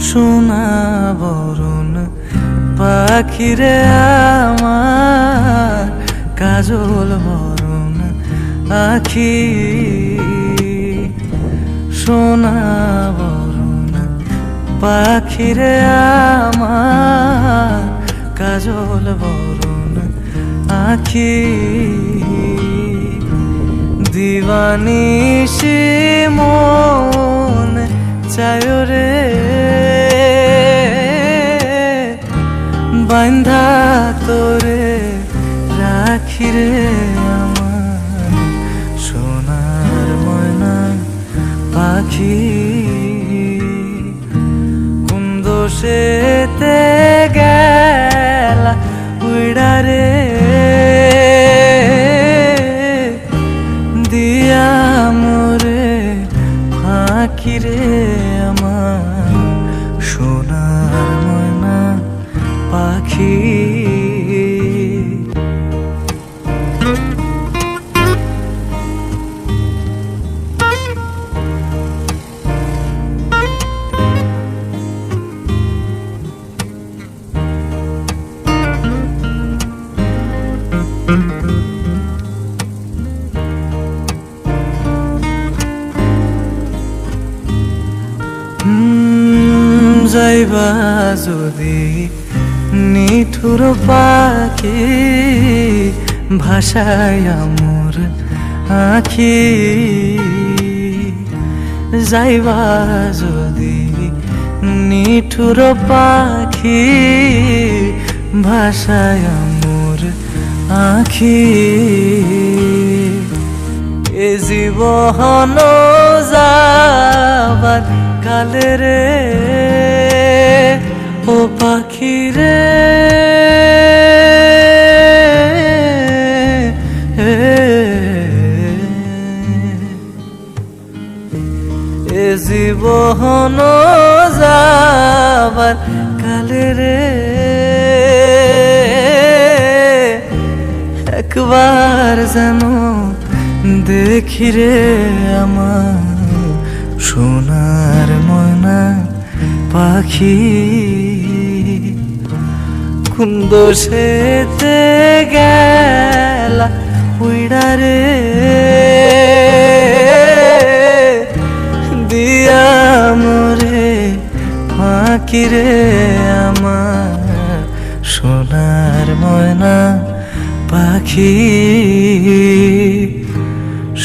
সোনা বরণ পাখিরে আমার কাজল বরণ আখি সোনা বরণ পাখিরে আমার কাজল বরণ আখি দিবানিসি মন চায় রে বান্ধা তোরে রাখি রে আমার সোনার ময়না পাখি। কুন্দ সেতে গেলা উইড়া রে? দিয়া মোরে ফাঁকি রে আমার। হুম, যাইবা যদি নিঠুর পাখি ভাষায় আমর আখি। যাইবা যদি নিঠুর পাখি ভাষায় আমর আখি। এ জীবন যাবার কালে রে ও পাখি রে। এ জীবন যাবার কালে রে। একবার যেন দেখি রে আমার সোনার ময়না পাখি। সেতে গেলা উইড়া রে। দিয়া মোরে ফাঁকি রে আমার সোনার ময়না পাখি।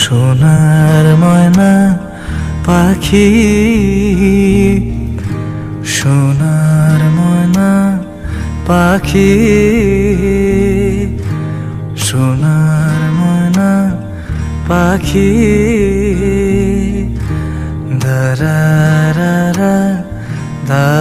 সোনার ময়না পাখি। ময়না পাখি সোনার মনা পাখি দারা দারা।